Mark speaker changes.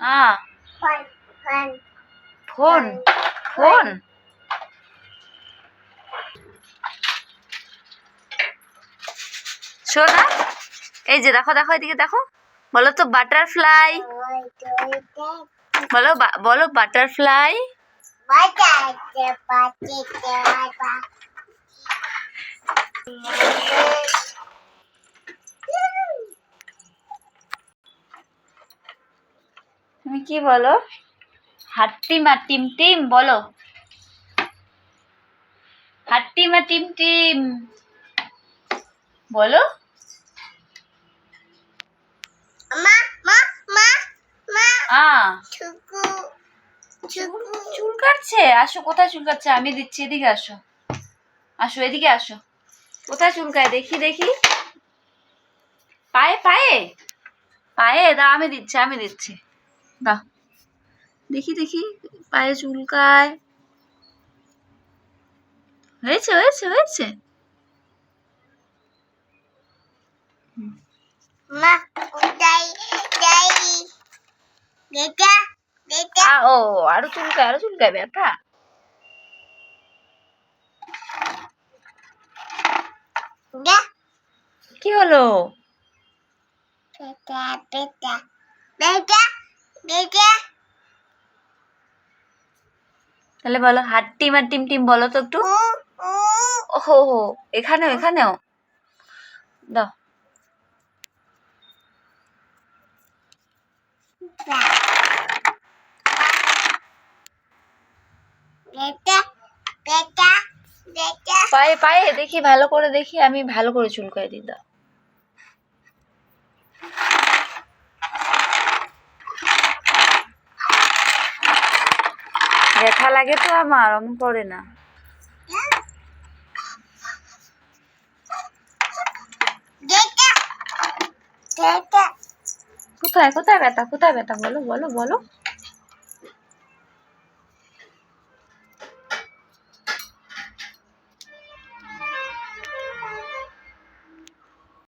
Speaker 1: হ্যাঁ
Speaker 2: phone phone
Speaker 1: শোনা এই যে দেখো দেখো এদিকে দেখো। বলো তো বাটারফ্লাই বলো বলো বাটারফ্লাই
Speaker 2: বাজাতে
Speaker 1: তুমি কি বলো? হাট্টিমা টিম টিম বলো। হাট্টিমা টিম টিম বলো।
Speaker 2: মা মা মা মা।
Speaker 1: আ। চুল কাটছে? আসো কোথায় চুল কাটছে? আমি দিচ্ছি এদিকে আসো। আসো এদিকে আসো। কোথায় চুলকায় দেখি দেখি। পায়ে পায়ে। পায়ে দাও আমি দিচ্ছি আমি দিচ্ছি। দাও দেখি দেখি। পায়ে চুলকায়। হয়েছে হয়েছে হয়েছে।
Speaker 2: মা
Speaker 1: ও আরও চুলকায় আরও চুলকায় ব্যথা কি হলো?
Speaker 2: বেটা বেটা। বেটা
Speaker 1: তাহলে বলো, হাত হাট্টিম আর টিম টিম বলো তো একটু। ওহো হো এখানেও এখানেও। দাও। পায়ে পায়ে, দেখি, ভালো করে দেখি, আমি ভালো করে চুলকাই দিই, দাও। ব্যথা লাগে তো আমার অমন করে না। কোথায় কোথায় ব্যথা কোথায় ব্যথা? বলো বলো বলো।